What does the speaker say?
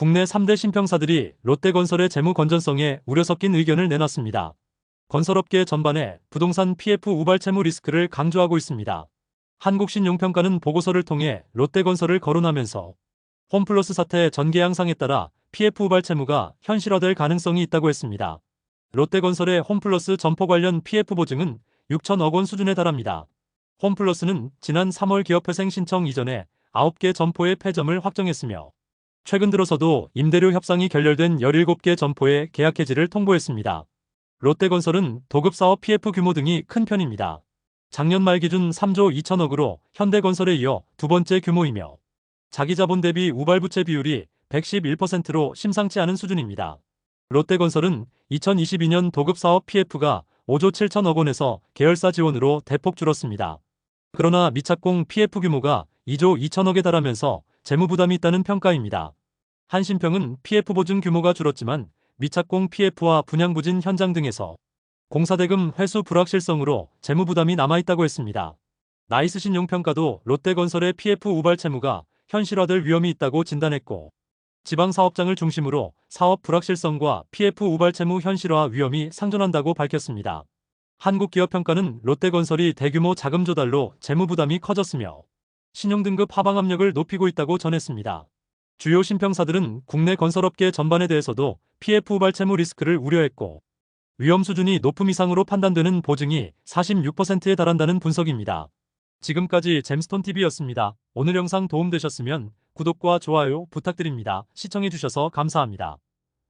국내 3대 신평사들이 롯데건설의 재무 건전성에 우려 섞인 의견을 내놨습니다. 건설업계 전반에 부동산 PF 우발 채무 리스크를 강조하고 있습니다. 한국신용평가는 보고서를 통해 롯데건설을 거론하면서 홈플러스 사태 전개 양상에 따라 PF 우발 채무가 현실화될 가능성이 있다고 했습니다. 롯데건설의 홈플러스 점포 관련 PF 보증은 6천억 원 수준에 달합니다. 홈플러스는 지난 3월 기업회생 신청 이전에 9개 점포의 폐점을 확정했으며 최근 들어서도 임대료 협상이 결렬된 17개 점포의 계약 해지를 통보했습니다. 롯데건설은 도급사업 PF 규모 등이 큰 편입니다. 작년 말 기준 3조 2천억으로 현대건설에 이어 두 번째 규모이며 자기자본 대비 우발부채 비율이 111%로 심상치 않은 수준입니다. 롯데건설은 2022년 도급사업 PF가 5조 7천억 원에서 계열사 지원으로 대폭 줄었습니다. 그러나 미착공 PF 규모가 2조 2천억에 달하면서 재무 부담이 있다는 평가입니다. 한신평은 PF 보증 규모가 줄었지만 미착공 PF와 분양부진 현장 등에서 공사대금 회수 불확실성으로 재무 부담이 남아있다고 했습니다. 나이스 신용평가도 롯데건설의 PF 우발 채무가 현실화될 위험이 있다고 진단했고 지방 사업장을 중심으로 사업 불확실성과 PF 우발 채무 현실화 위험이 상존한다고 밝혔습니다. 한국기업평가는 롯데건설이 대규모 자금 조달로 재무 부담이 커졌으며 신용등급 하방 압력을 높이고 있다고 전했습니다. 주요 신평사들은 국내 건설업계 전반에 대해서도 PF 우발 채무 리스크를 우려했고 위험 수준이 높음 이상으로 판단되는 보증이 46%에 달한다는 분석입니다. 지금까지 잼스톤TV였습니다. 오늘 영상 도움되셨으면 구독과 좋아요 부탁드립니다. 시청해주셔서 감사합니다.